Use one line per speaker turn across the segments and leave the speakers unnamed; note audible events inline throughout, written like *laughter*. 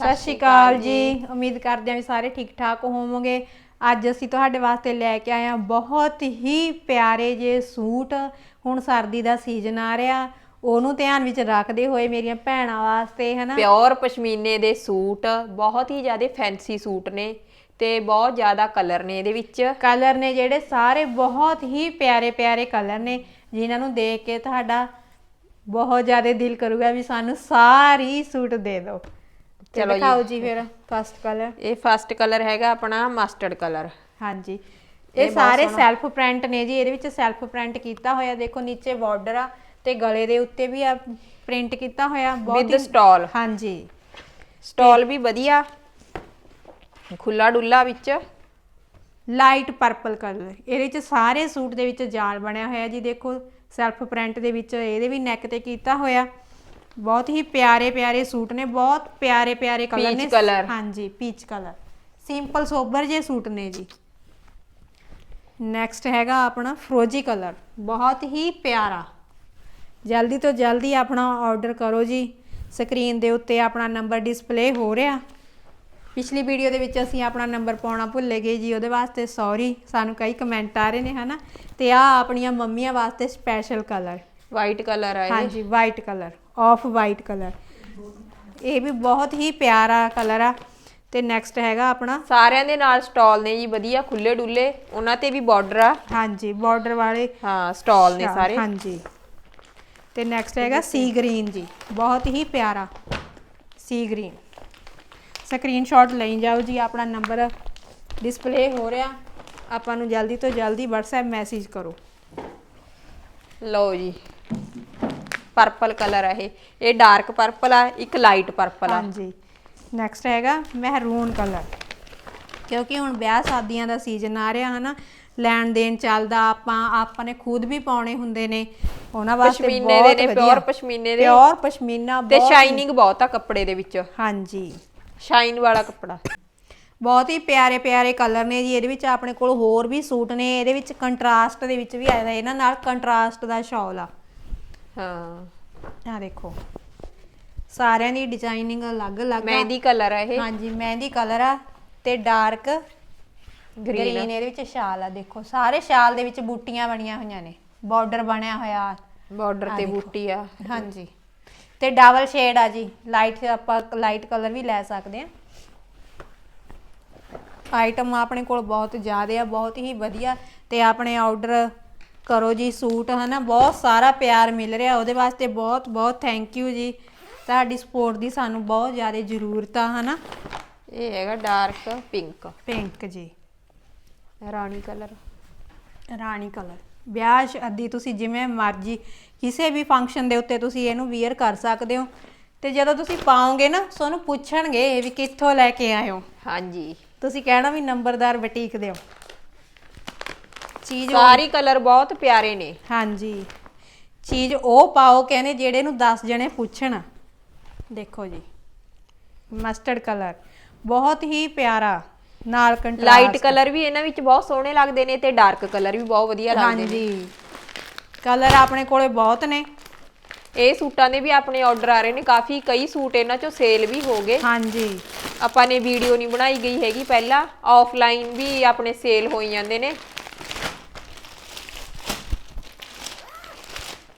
ਸਤਿ ਸ਼੍ਰੀ ਅਕਾਲ ਜੀ। ਉਮੀਦ ਕਰਦੇ ਹਾਂ ਵੀ ਸਾਰੇ ਠੀਕ ਠਾਕ ਹੋਵੋਗੇ। ਅੱਜ ਅਸੀਂ ਤੁਹਾਡੇ ਵਾਸਤੇ ਲੈ ਕੇ ਆਏ ਹਾਂ ਬਹੁਤ ਹੀ ਪਿਆਰੇ ਜੇ ਸੂਟ। ਹੁਣ ਸਰਦੀ ਦਾ ਸੀਜ਼ਨ ਆ ਰਿਹਾ। ਉਹਨੂੰ ਧਿਆਨ ਵਿੱਚ ਰੱਖਦੇ ਹੋਏ ਮੇਰੀਆਂ ਭੈਣਾਂ ਵਾਸਤੇ ਹਨਾ?
ਪਿਓਰ ਪਸ਼ਮੀਨੇ ਦੇ ਸੂਟ ਬਹੁਤ ਹੀ ਜ਼ਿਆਦਾ ਫੈਂਸੀ ਸੂਟ ਨੇ ਤੇ ਬਹੁਤ ਜ਼ਿਆਦਾ ਕਲਰ ਨੇ ਇਹਦੇ ਵਿੱਚ।
ਕਲਰ ਨੇ ਜਿਹੜੇ ਸਾਰੇ ਬਹੁਤ ਹੀ ਪਿਆਰੇ ਪਿਆਰੇ ਕਲਰ ਨੇ ਜਿਨ੍ਹਾਂ ਨੂੰ ਦੇਖ ਕੇ ਤੁਹਾਡਾ ਬਹੁਤ ਜ਼ਿਆਦਾ ਦਿਲ ਕਰੂਗਾ ਵੀ ਸਾਨੂੰ ਸਾਰੀ ਸੂਟ ਦੇ ਦਿਓ।
ਚਲੋ ਜੀ।
ਦਿਖਾਓ ਜੀ ਫਿਰ ਫਸਟ ਕਲਰ
ਇਹ ਫਸਟ ਕਲਰ ਹੈਗਾ ਆਪਣਾ ਮਸਟਰਡ ਕਲਰ
ਹਾਂਜੀ।
ਇਹ ਬਹੁਤ
ਸਾਰੇ। ਸੈਲਫ ਪ੍ਰਿੰਟ ਨੇ ਜੀ ਇਹਦੇ ਵਿੱਚ ਸੈਲਫ ਪ੍ਰਿੰਟ ਕੀਤਾ ਹੋਇਆ ਦੇਖੋ ਨੀਚੇ ਬਾਰਡਰ ਆ ਤੇ ਗਲੇ ਦੇ ਉੱਤੇ ਵੀ ਆ ਪ੍ਰਿੰਟ ਕੀਤਾ ਹੋਇਆ
With
ਹੀ-
stole।
ਹਾਂਜੀ।
ਸਟਾਲ ਵੀ ਵਧੀਆ। ਖੁੱਲਾ ਡੁੱਲਾ ਵਿੱਚ।
ਲਾਈਟ ਪਰਪਲ ਕਲਰ ਇਹਦੇ ਵਿੱਚ ਸਾਰੇ ਸੂਟ ਦੇ ਵਿੱਚ ਜਾਲ ਬਣਿਆ ਹੋਇਆ ਜੀ ਦੇਖੋ ਸੈਲਫ ਪ੍ਰਿੰਟ ਦੇ ਵਿੱਚ ਇਹਦੇ ਵੀ ਨੈਕ ਤੇ ਕੀਤਾ ਹੋਇਆ। ਬਹੁਤ ਹੀ ਪਿਆਰੇ ਪਿਆਰੇ ਸੂਟ ਨੇ ਬਹੁਤ ਪਿਆਰੇ ਪਿਆਰੇ ਕਲਰ
Peach
ਨੇ।
colour।
ਹਾਂਜੀ ਪੀਚ ਕਲਰ ਸਿੰਪਲ ਸੋਬਰ ਜੇ ਸੂਟ ਨੇ ਜੀ। ਨੈਕਸਟ ਹੈਗਾ ਆਪਣਾ ਫਰੋਜੀ ਕਲਰ ਬਹੁਤ ਹੀ ਪਿਆਰਾ। ਜਲਦੀ ਤੋਂ ਜਲਦੀ ਆਪਣਾ ਆਰਡਰ ਕਰੋ ਜੀ। ਸਕਰੀਨ ਦੇ ਉੱਤੇ ਆਪਣਾ ਨੰਬਰ ਡਿਸਪਲੇ ਹੋ ਰਿਹਾ। ਪਿਛਲੀ ਵੀਡੀਓ ਦੇ ਵਿੱਚ ਅਸੀਂ ਆਪਣਾ ਨੰਬਰ ਪਾਉਣਾ ਭੁੱਲੇ ਗਏ ਜੀ। ਉਹਦੇ ਵਾਸਤੇ ਸੌਰੀ ਸਾਨੂੰ ਕਈ ਕਮੈਂਟ ਆ ਰਹੇ ਨੇ ਹਨਾ? ਤੇ ਆ ਆਪਣੀਆਂ ਮੰਮੀਆਂ ਵਾਸਤੇ ਸਪੈਸ਼ਲ ਕਲਰ
ਵਾਈਟ ਕਲਰ ਆ ਇਹ।
ਹਾਂਜੀ white colour off white colour ਇਹ ਵੀ ਬਹੁਤ ਹੀ ਪਿਆਰਾ ਕਲਰ ਆ। ਤੇ ਨੈਕਸਟ ਹੈਗਾ ਆਪਣਾ।
ਸਾਰਿਆਂ ਦੇ ਨਾਲ ਸਟਾਲ ਨੇ ਜੀ ਵਧੀਆ ਖੁੱਲੇ ਡੁੱਲੇ ਉਹਨਾਂ ਤੇ ਵੀ ਬਾਰਡਰ ਆ।
ਹਾਂਜੀ ਬਾਰਡਰ ਵਾਲੇ।
ਹਾਂ ਸਟਾਲ ਨੇ ਸਾਰੇ।
ਹਾਂਜੀ। ਤੇ ਨੈਕਸਟ ਹੈਗਾ ਸੀ ਗ੍ਰੀਨ ਜੀ। ਬਹੁਤ ਹੀ ਪਿਆਰਾ ਸੀ ਗ੍ਰੀਨ ਸਕਰੀਨਸ਼ਾਟ ਲਈ ਜਾਓ ਜੀ ਆਪਣਾ ਨੰਬਰ ਡਿਸਪਲੇ ਹੋ ਰਿਹਾ। ਆਪਾਂ ਨੂੰ ਜਲਦੀ ਤੋਂ ਜਲਦੀ WhatsApp ਮੈਸੇਜ ਕਰੋ।
ਲਓ ਜੀ। ਪਰਪਲ ਕਲਰ ਆ ਇਹ। ਇਹ ਡਾਰਕ ਪਰਪਲ ਆ ਇੱਕ ਲਾਈਟ ਪਰਪਲ ਆ।
ਹਾਂਜੀ। ਨੈਕਸਟ ਹੈਗਾ ਮਹਿਰੂਨ ਕਲਰ ਕਿਉਂਕਿ ਹੁਣ ਵਿਆਹ ਸ਼ਾਦੀਆਂ ਦਾ ਸੀਜ਼ਨ ਆ ਰਿਹਾ ਹਨਾ? ਲੈਣ ਦੇਣ ਚੱਲਦਾ ਆਪਾਂ ਆਪਾਂ ਨੇ ਖੁਦ ਵੀ ਪਾਉਣੇ ਹੁੰਦੇ ਨੇ। ਉਹਨਾਂ ਵਾਸਤੇ
ਪਸ਼ਮੀਨੇ ਦੇ ਨੇ, pure ਪਸ਼ਮੀਨੇ ਦੇ।
ਪਿਓਰ ਪਸ਼ਮੀਨਾ
ਤੇ
ਬਹੁਤ
ਸ਼ਾਈਨਿੰਗ ਬਹੁਤ ਆ ਕੱਪੜੇ ਦੇ ਵਿੱਚ।
ਹਾਂਜੀ।
ਸ਼ਾਈਨ ਵਾਲਾ ਕੱਪੜਾ।
ਬਹੁਤ ਹੀ ਪਿਆਰੇ ਪਿਆਰੇ ਕਲਰ ਨੇ ਜੀ। ਇਹਦੇ ਵਿੱਚ ਆਪਣੇ ਕੋਲ ਹੋਰ ਵੀ ਸੂਟ ਨੇ। ਇਹਦੇ ਵਿੱਚ ਕੰਟਰਾਸਟ ਦੇ ਵਿੱਚ ਵੀ ਆਇਆ ਇਹਨਾਂ ਨਾਲ ਕੰਟਰਾਸਟ ਦਾ ਸ਼ਾਲ ਆ।
ਹਾਂ।
ਆ ਦੇਖੋ। ਸਾਰਿਆਂ ਦੀ ਡਿਜ਼ਾਈਨਿੰਗ ਅਲੱਗ-ਅਲੱਗ ਆ।
ਮਹਿੰਦੀ ਕਲਰ ਆ ਇਹ।
ਹਾਂਜੀ ਮਹਿੰਦੀ ਕਲਰ ਆ ਤੇ ਡਾਰਕ
ਗ੍ਰੀਨ
ਗ੍ਰੀਨ ਇਹਦੇ ਵਿੱਚ ਸ਼ਾਲ ਆ। ਦੇਖੋ ਸਾਰੇ ਸ਼ਾਲ ਦੇ ਵਿੱਚ ਬੂਟੀਆਂ ਬਣੀਆਂ ਹੋਈਆਂ ਨੇ। ਬਾਰਡਰ ਬਣਿਆ ਹੋਇਆ।
ਬਾਰਡਰ ਤੇ
ਦੇਖੋ।
ਬੂਟੀ ਆ।
ਹਾਂਜੀ। ਤੇ ਡਬਲ ਸ਼ੇਡ ਆ ਜੀ। ਲਾਈਟ ਆਪਾਂ ਲਾਈਟ ਕਲਰ ਵੀ ਲੈ ਸਕਦੇ ਆ। ਆਈਟਮ ਆਪਣੇ ਕੋਲ ਬਹੁਤ ਜ਼ਿਆਦਾ ਆ ਬਹੁਤ ਹੀ ਵਧੀਆ ਤੇ ਆਪਣੇ ਆਰਡਰ ਕਰੋ ਜੀ ਸੂਟ ਹਨਾ? ਬਹੁਤ ਸਾਰਾ ਪਿਆਰ ਮਿਲ ਰਿਹਾ ਉਹਦੇ ਵਾਸਤੇ। ਬਹੁਤ ਬਹੁਤ ਥੈਂਕ ਯੂ ਜੀ। ਤੁਹਾਡੀ ਸਪੋਰਟ ਦੀ ਸਾਨੂੰ ਬਹੁਤ ਜ਼ਿਆਦਾ ਜ਼ਰੂਰਤ ਆ ਹਨਾ?
ਇਹ ਹੈਗਾ ਡਾਰਕ ਪਿੰਕ
ਪਿੰਕ ਜੀ।
ਰਾਣੀ ਕਲਰ।
ਰਾਣੀ ਕਲਰ। ਵਿਆਹ ਸ਼ਾਦੀ ਤੁਸੀਂ ਜਿਵੇਂ ਮਰਜ਼ੀ ਕਿਸੇ ਵੀ ਫੰਕਸ਼ਨ ਦੇ ਉੱਤੇ ਤੁਸੀਂ ਇਹਨੂੰ ਵੀਅਰ ਕਰ ਸਕਦੇ ਹੋ। ਤੇ ਜਦੋਂ ਤੁਸੀਂ ਪਾਓਗੇ ਨਾ ਤੁਹਾਨੂੰ ਪੁੱਛਣਗੇ ਵੀ ਕਿੱਥੋਂ ਲੈ ਕੇ ਆਏ ਹੋ।
ਹਾਂਜੀ।
ਤੁਸੀਂ ਕਹਿਣਾ ਵੀ ਨੰਬਰਦਾਰ ਬੁਟੀਕ ਦੇ ਹੋ। ਚੀਜ਼
ਸਾਰੀ ਕਲਰ ਬਹੁਤ ਪਿਆਰੇ ਨੇ।
ਹਾਂਜੀ। ਚੀਜ਼ ਉਹ ਪਾਓ ਕਹਿੰਦੇ ਜਿਹੜੇ ਨੂੰ 10 ਜਣੇ ਪੁੱਛਣ। ਦੇਖੋ ਜੀ ਮਸਟਰਡ ਕਲਰ ਬਹੁਤ ਹੀ ਪਿਆਰਾ ਨਾਲ ਕੰਟਰਾਸਟ
ਲਾਈਟ ਕਲਰ ਵੀ ਇਹਨਾਂ ਵਿੱਚ ਬਹੁਤ ਸੋਹਣੇ ਲੱਗਦੇ ਨੇ ਤੇ ਡਾਰਕ ਕਲਰ ਵੀ ਬਹੁਤ ਵਧੀਆ ਲੱਗਦੇ ਨੇ।
ਹਾਂਜੀ। ਕਲਰ ਆਪਣੇ ਕੋਲੇ ਬਹੁਤ ਨੇ।
ਇਹ ਸੂਟਾਂ ਦੇ ਵੀ ਆਪਣੇ ਆਰਡਰ ਆ ਰਹੇ ਨੇ ਕਾਫੀ ਕਈ ਸੂਟ ਇਹਨਾਂ ਚੋਂ ਸੇਲ ਵੀ ਹੋ ਗਏ।
ਹਾਂਜੀ।
ਆਪਾਂ ਨੇ ਵੀਡੀਓ ਨਹੀਂ ਬਣਾਈ ਗਈ ਹੈਗੀ ਪਹਿਲਾਂ ਆਫਲਾਈਨ ਵੀ ਆਪਣੇ ਸੇਲ ਹੋਈ ਜਾਂਦੇ ਨੇ।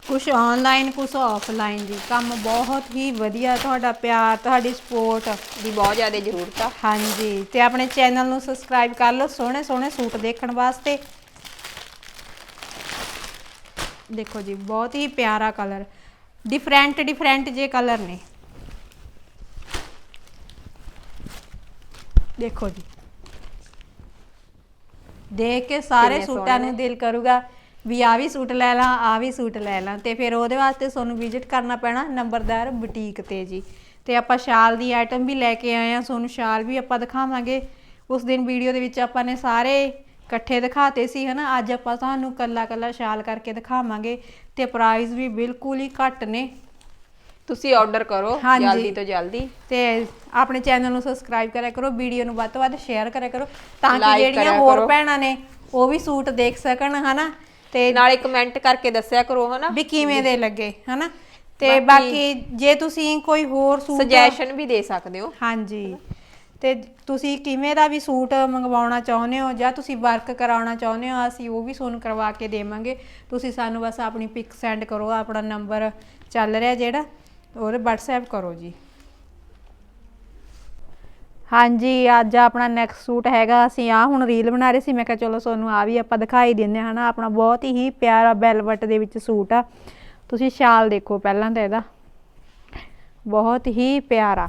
ਕੁਝ ਆਨਲਾਈਨ ਕੁਝ ਆਫਲਾਈਨ ਜੀ। ਕੰਮ ਬਹੁਤ ਹੀ ਵਧੀਆ ਤੁਹਾਡਾ ਪਿਆਰ ਤੁਹਾਡੀ ਸਪੋਰਟ
ਦੀ ਬਹੁਤ ਜ਼ਿਆਦਾ ਜ਼ਰੂਰਤ ਆ।
ਹਾਂਜੀ ਤੇ ਆਪਣੇ ਚੈਨਲ ਨੂੰ ਸਬਸਕ੍ਰਾਈਬ ਕਰ ਲਓ ਸੋਹਣੇ ਸੋਹਣੇ ਸੂਟ ਦੇਖਣ ਵਾਸਤੇ। ਦੇਖੋ ਜੀ ਬਹੁਤ ਹੀ ਪਿਆਰਾ ਕਲਰ ਡਿਫਰੈਂਟ ਡਿਫਰੈਂਟ ਜੇ ਕਲਰ ਨੇ। ਦੇਖੋ ਜੀ। ਦੇਖ ਕੇ ਸਾਰੇ ਸੂਟਾਂ ਨੂੰ ਦਿਲ ਕਰੂਗਾ। ਵੀ ਆ ਵੀ ਸੂਟ ਲੈ ਲਾਂ ਆ ਵੀ ਸੂਟ ਲੈ ਲਾਂ ਤੇ ਫਿਰ ਉਹਦੇ ਵਾਸਤੇ ਤੁਹਾਨੂੰ ਵਿਜ਼ਿਟ ਕਰਨਾ ਪੈਣਾ ਨੰਬਰਦਾਰ ਬੁਟੀਕ ਤੇ ਜੀ। ਤੇ ਆਪਾਂ ਸ਼ਾਲ ਦੀ ਆਈਟਮ ਵੀ ਲੈ ਕੇ ਆਏ ਆ ਤੁਹਾਨੂੰ ਸ਼ਾਲ ਵੀ ਆਪਾਂ ਦਿਖਾਵਾਂਗੇ। ਉਸ ਦਿਨ ਵੀਡੀਓ ਦੇ ਵਿੱਚ ਆਪਾਂ ਨੇ ਸਾਰੇ ਇਕੱਠੇ ਦਿਖਾਤੇ ਸੀ ਹਨਾ? ਅੱਜ ਆਪਾਂ ਤੁਹਾਨੂੰ ਕੱਲਾ ਕੱਲਾ ਸ਼ਾਲ ਕਰਕੇ ਦਿਖਾਵਾਂਗੇ ਤੇ ਪ੍ਰਾਈਸ ਵੀ ਬਿਲਕੁਲ ਹੀ ਘੱਟ ਨੇ।
ਤੁਸੀਂ ਆਰਡਰ ਕਰੋ
ਹਾਂਜੀ।
ਜਲਦੀ ਤੋਂ ਜਲਦੀ।
ਤੇ ਆਪਣੇ ਚੈਨਲ ਨੂੰ ਸਬਸਕ੍ਰਾਈਬ ਕਰਿਆ ਕਰੋ ਵੀਡੀਓ ਨੂੰ ਵੱਧ ਤੋਂ ਵੱਧ ਸ਼ੇਅਰ ਕਰਿਆ ਕਰੋ ਤਾਂ ਕਿ
Like
ਜਿਹੜੀਆਂ
ਕਰਿਆ
ਹੋਰ
ਕਰੋ।
ਭੈਣਾਂ ਨੇ ਉਹ ਵੀ ਸੂਟ ਦੇਖ ਸਕਣ ਹਨਾ? ਤੇ
ਨਾਲੇ ਕਮੈਂਟ ਕਰਕੇ ਦੱਸਿਆ ਕਰੋ ਹਨਾ?
ਵੀ ਕਿਵੇਂ ਦੇ ਲੱਗੇ ਹਨਾ? ਤੇ ਬਾਕੀ ਜੇ ਤੁਸੀਂ ਕੋਈ ਹੋਰ ਸੂਟ
ਸੁਜੈਸ਼ਨ ਵੀ ਦੇ ਸਕਦੇ ਹੋ।
ਹਾਂਜੀ। ਤੇ ਤੁਸੀਂ ਕਿਵੇਂ ਦਾ ਵੀ ਸੂਟ ਮੰਗਵਾਉਣਾ ਚਾਹੁੰਦੇ ਹੋ ਜਾਂ ਤੁਸੀਂ ਵਰਕ ਕਰਾਉਣਾ ਚਾਹੁੰਦੇ ਹੋ ਅਸੀਂ ਉਹ ਵੀ ਤੁਹਾਨੂੰ ਕਰਵਾ ਕੇ ਦੇਵਾਂਗੇ। ਤੁਸੀਂ ਸਾਨੂੰ ਬਸ ਆਪਣੀ ਪਿਕ ਸੈਂਡ ਕਰੋ ਆਪਣਾ ਨੰਬਰ ਚੱਲ ਰਿਹਾ ਜਿਹੜਾ ਉਹਦੇ WhatsApp ਕਰੋ ਜੀ। ਹਾਂਜੀ, ਅੱਜ ਆਪਣਾ ਨੈਕਸਟ ਸੂਟ ਹੈਗਾ, ਅਸੀਂ ਆ ਹੁਣ ਰੀਲ ਬਣਾ ਰਹੇ ਸੀ, ਮੈਂ ਕਿਹਾ ਚਲੋ ਤੁਹਾਨੂੰ ਆ ਵੀ ਆਪਾਂ ਦਿਖਾਈ ਦਿੰਦੇ ਹਾਂ ਹਨਾ, ਆਪਣਾ ਬਹੁਤ ਹੀ ਪਿਆਰਾ ਬੈਲਵਟ ਦੇ ਵਿੱਚ ਸੂਟ ਆ। ਤੁਸੀਂ ਸ਼ਾਲ ਦੇਖੋ ਪਹਿਲਾਂ ਤਾਂ ਇਹਦਾ। ਬਹੁਤ ਹੀ ਪਿਆਰਾ।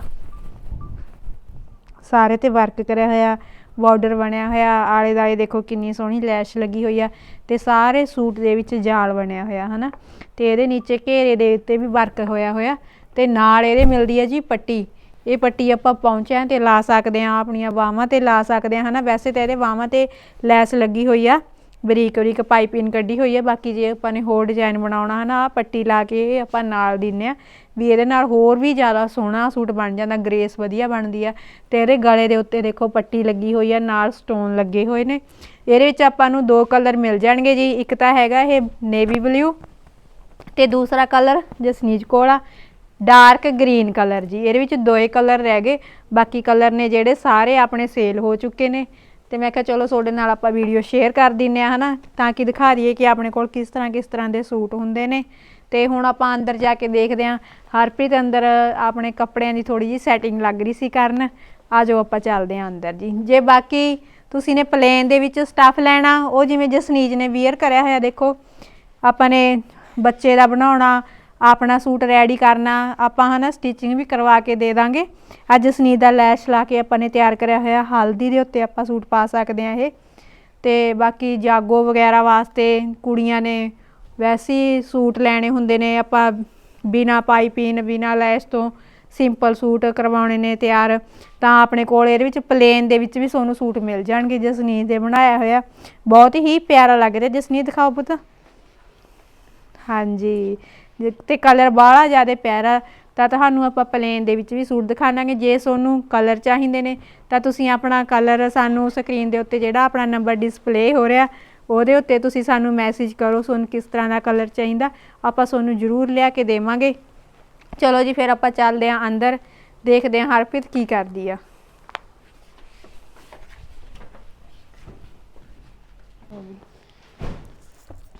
ਸਾਰੇ ਤੇ ਵਰਕ ਕਰਿਆ ਹੋਇਆ ਬਾਰਡਰ ਬਣਿਆ ਹੋਇਆ, ਆਲੇ ਦਾਲੇ ਦੇਖੋ ਕਿੰਨੀ ਸੋਹਣੀ ਲੈਸ਼ ਲੱਗੀ ਹੋਈ ਆ, ਤੇ ਸਾਰੇ ਸੂਟ ਦੇ ਵਿੱਚ ਜਾਲ ਬਣਿਆ ਹੋਇਆ ਹਨਾ। ਤੇ ਇਹਦੇ ਨੀਚੇ ਘੇਰੇ ਦੇ ਉੱਤੇ ਵੀ ਵਰਕ ਹੋਇਆ ਹੋਇਆ, ਤੇ ਨਾਲ ਇਹਦੇ ਮਿਲਦੀ ਹੈ ਜੀ ਪੱਟੀ। ਇਹ ਪੱਟੀ ਆਪਾਂ ਪਹੁੰਚਿਆ ਤੇ ਲਾ ਸਕਦੇ ਆ ਆਪਣੀਆਂ ਬਾਹਾਂ ਤੇ ਲਾ ਸਕਦੇ ਆ ਹਨਾ? ਵੈਸੇ ਤਾਂ ਇਹਦੇ ਬਾਹਾਂ ਤੇ ਲੈਸ ਲੱਗੀ ਹੋਈ ਆ, ਬਰੀਕ ਬਰੀਕ ਪਾਈਪਿੰਗ ਕੱਢੀ ਹੋਈ ਹੈ ਬਾਕੀ ਜੇ ਆਪਾਂ ਨੇ ਹੋਰ ਡਿਜ਼ਾਈਨ ਬਣਾਉਣਾ, ਹਨਾ? ਆ ਪੱਟੀ ਲਾ ਕੇ ਆਪਾਂ ਨਾਲ ਦਿੰਨੇ ਆ, ਵੀ ਇਹਦੇ ਨਾਲ ਹੋਰ ਵੀ ਜ਼ਿਆਦਾ ਸੋਹਣਾ ਸੂਟ ਬਣ ਜਾਂਦਾ, ਗ੍ਰੇਸ ਵਧੀਆ ਬਣਦੀ ਆ। ਤੇ ਇਹਦੇ ਗਲੇ ਦੇ ਉੱਤੇ ਦੇਖੋ ਪੱਟੀ ਲੱਗੀ ਹੋਈ ਆ, ਨਾਲ ਸਟੋਨ ਲੱਗੇ ਹੋਏ ਨੇ। ਇਹਦੇ ਵਿੱਚ ਆਪਾਂ ਨੂੰ ਦੋ ਕਲਰ ਮਿਲ ਜਾਣਗੇ ਜੀ, ਇੱਕ ਤਾਂ ਹੈਗਾ ਇਹ ਨੇਵੀ ਬਲੂ ਤੇ ਦੂਸਰਾ ਕਲਰ ਜਸਨੀਜ ਕੋਲ ਆ। ਡਾਰਕ ਗ੍ਰੀਨ ਕਲਰ ਜੀ। ਇਹਦੇ ਵਿੱਚ ਦੋਏ ਕਲਰ ਰਹਿ ਗਏ। ਬਾਕੀ ਕਲਰ ਨੇ ਜਿਹੜੇ ਸਾਰੇ ਆਪਣੇ ਸੇਲ ਹੋ ਚੁੱਕੇ ਨੇ। ਤੇ ਮੈਂ ਕਿਹਾ ਚਲੋ ਤੁਹਾਡੇ ਨਾਲ ਆਪਾਂ ਵੀਡੀਓ ਸ਼ੇਅਰ ਕਰ ਦਿੰਨੇ ਆ ਹਨਾ? ਤਾਂ ਕਿ ਦਿਖਾ ਦਈਏ ਕਿ ਆਪਣੇ ਕੋਲ ਕਿਸ ਤਰ੍ਹਾਂ ਕਿਸ ਤਰ੍ਹਾਂ ਦੇ ਸੂਟ ਹੁੰਦੇ ਨੇ। ਤੇ ਹੁਣ ਆਪਾਂ ਅੰਦਰ ਜਾ ਕੇ ਦੇਖਦੇ ਹਾਂ। ਹਰਪ੍ਰੀਤ ਅੰਦਰ ਆਪਣੇ ਕੱਪੜਿਆਂ ਦੀ ਥੋੜੀ ਜੀ ਸੈਟਿੰਗ ਲੱਗ ਰਹੀ ਸੀ ਕਰਨ। ਆ ਜਾਓ ਆਪਾਂ ਚੱਲਦੇ ਹਾਂ ਅੰਦਰ ਜੀ। ਜੇ ਬਾਕੀ ਤੁਸੀਂ ਨੇ ਪਲੇਨ ਦੇ ਵਿੱਚ ਸਟੱਫ ਲੈਣਾ, ਉਹ ਜਿਵੇਂ ਜਸਨੀਜ ਨੇ ਵੀਅਰ ਕਰਿਆ ਹੋਇਆ ਦੇਖੋ। ਆਪਾਂ ਨੇ ਬੱਚੇ ਦਾ ਬਣਾਉਣਾ ਆਪਣਾ ਸੂਟ ਰੈਡੀ ਕਰਨਾ, ਆਪਾਂ ਹਨਾ ਸਟਿਚਿੰਗ ਵੀ ਕਰਵਾ ਕੇ ਦੇ ਦਾਂਗੇ। ਅੱਜ ਜਸਨੀਤ ਦਾ ਲੈਸ਼ ਲਾ ਕੇ ਆਪਾਂ ਨੇ ਤਿਆਰ ਕਰਿਆ ਹੋਇਆ, ਹਲਦੀ ਦੇ ਉੱਤੇ ਆਪਾਂ ਸੂਟ ਪਾ ਸਕਦੇ ਆ ਇਹ। ਤੇ ਬਾਕੀ ਜਾਗੋ ਵਗੈਰਾ ਵਾਸਤੇ ਕੁੜੀਆਂ ਨੇ ਵੈਸੇ ਹੀ ਸੂਟ ਲੈਣੇ ਹੁੰਦੇ ਨੇ, ਆਪਾਂ ਬਿਨਾ ਪਾਈਪਿੰਗ ਬਿਨਾ ਲੈਸ ਤੋਂ ਸਿੰਪਲ ਸੂਟ ਕਰਵਾਉਣੇ ਨੇ ਤਿਆਰ। ਤਾਂ ਆਪਣੇ ਕੋਲ ਇਹਦੇ ਵਿੱਚ ਪਲੇਨ ਦੇ ਵਿੱਚ ਵੀ ਤੁਹਾਨੂੰ ਸੂਟ ਮਿਲ ਜਾਣਗੇ ਜਸਨੀਤ ਦੇ ਬਣਾਇਆ ਹੋਇਆ। ਬਹੁਤ ਹੀ ਪਿਆਰਾ ਲੱਗ ਰਿਹਾ। ਜਸਨੀਤ ਦਿਖਾਓ ਪੁੱਤ। ਹਾਂਜੀ। ਜੇ- ਤੇ ਕਲਰ ਬਾਹਲਾ ਜ਼ਿਆਦਾ ਪਿਆਰਾ, ਤਾਂ ਤੁਹਾਨੂੰ ਆਪਾਂ ਪਲੇਨ ਦੇ ਵਿੱਚ ਵੀ ਸੂਟ ਦਿਖਾਵਾਂਗੇ। ਜੇ ਤੁਹਾਨੂੰ ਕਲਰ ਚਾਹੀਦੇ ਨੇ, ਤਾਂ ਤੁਸੀਂ ਆਪਣਾ ਕਲਰ ਸਾਨੂੰ ਸਕਰੀਨ ਦੇ ਉੱਤੇ ਜਿਹੜਾ ਆਪਣਾ ਨੰਬਰ ਡਿਸਪਲੇ ਹੋ ਰਿਹਾ, ਉਹਦੇ ਉੱਤੇ ਤੁਸੀਂ ਸਾਨੂੰ ਮੈਸੇਜ ਕਰੋ ਤੁਹਾਨੂੰ ਕਿਸ ਤਰ੍ਹਾਂ ਦਾ ਕਲਰ ਚਾਹੀਦਾ। ਆਪਾਂ ਤੁਹਾਨੂੰ ਜ਼ਰੂਰ ਲਿਆ ਕੇ ਦੇਵਾਂਗੇ। ਚਲੋ ਜੀ, ਫਿਰ ਆਪਾਂ ਚੱਲਦੇ ਹਾਂ ਅੰਦਰ, ਦੇਖਦੇ ਹਾਂ ਹਰਪ੍ਰੀਤ ਕੀ ਕਰਦੀ ਆ।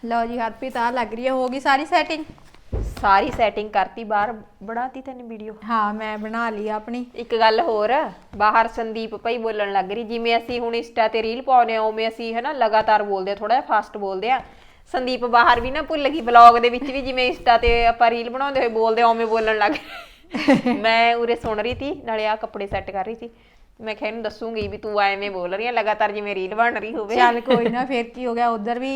ਲਓ ਜੀ, ਹਰਪ੍ਰੀਤ ਆ ਲੱਗ ਰਹੀ ਹੈ ਹੋ ਗਈ ਸਾਰੀ ਸੈਟਿੰਗ
ਸਾਰੀ ਸੈਟਿੰਗ ਕਰਤੀ ਬਾਹਰ ਬਣਾਤੀ ਤੈਨੇ ਵੀਡੀਓ
ਹਾਂ ਮੈਂ ਬਣਾ ਲਈ ਆਪਣੀ।
ਇੱਕ ਗੱਲ ਹੋਰ ਬਾਹਰ ਸੰਦੀਪ ਭਾਈ ਬੋਲਣ ਲੱਗ ਰਹੀ ਜਿਵੇਂ ਅਸੀਂ ਹੁਣ ਇੰਸਟਾ ਤੇ ਰੀਲ ਪਾਉਨੇ ਆ ਉਵੇਂ ਅਸੀਂ ਹਨਾ ਲਗਾਤਾਰ ਬੋਲਦੇ ਆ ਥੋੜਾ ਜਿਹਾ ਫਾਸਟ ਬੋਲਦੇ ਆ ਸੰਦੀਪ ਬਾਹਰ ਵੀ ਨਾ ਭੁੱਲ ਗਈ ਵਲੌਗ ਦੇ ਵਿੱਚ ਵੀ ਜਿਵੇਂ ਇੰਸਟਾ ਤੇ ਆਪਾਂ ਰੀਲ ਬਣਾਉਂਦੇ ਹੋਏ ਬੋਲਦੇ ਆ ਉਵੇਂ ਬੋਲਣ ਲੱਗ। *laughs* ਮੈਂ ਉਰੇ ਸੁਣ ਰਹੀ ਸੀ ਨਾਲੇ ਆ ਕੱਪੜੇ ਸੈੱਟ ਕਰ ਰਹੀ ਸੀ। ਮੈਂ ਕਿਹਾ ਇਹਨੂੰ ਦੱਸੂਗੀ ਵੀ ਤੂੰ ਐਵੇਂ ਬੋਲ ਰਹੀ ਆ ਲਗਾਤਾਰ ਜਿਵੇਂ ਰੀਲ ਬਣ ਰਹੀ ਹੋਵੇ।
ਚੱਲ ਕੋਈ ਨਾ ਫੇਰ ਕੀ ਹੋ ਗਿਆ ਉਧਰ ਵੀ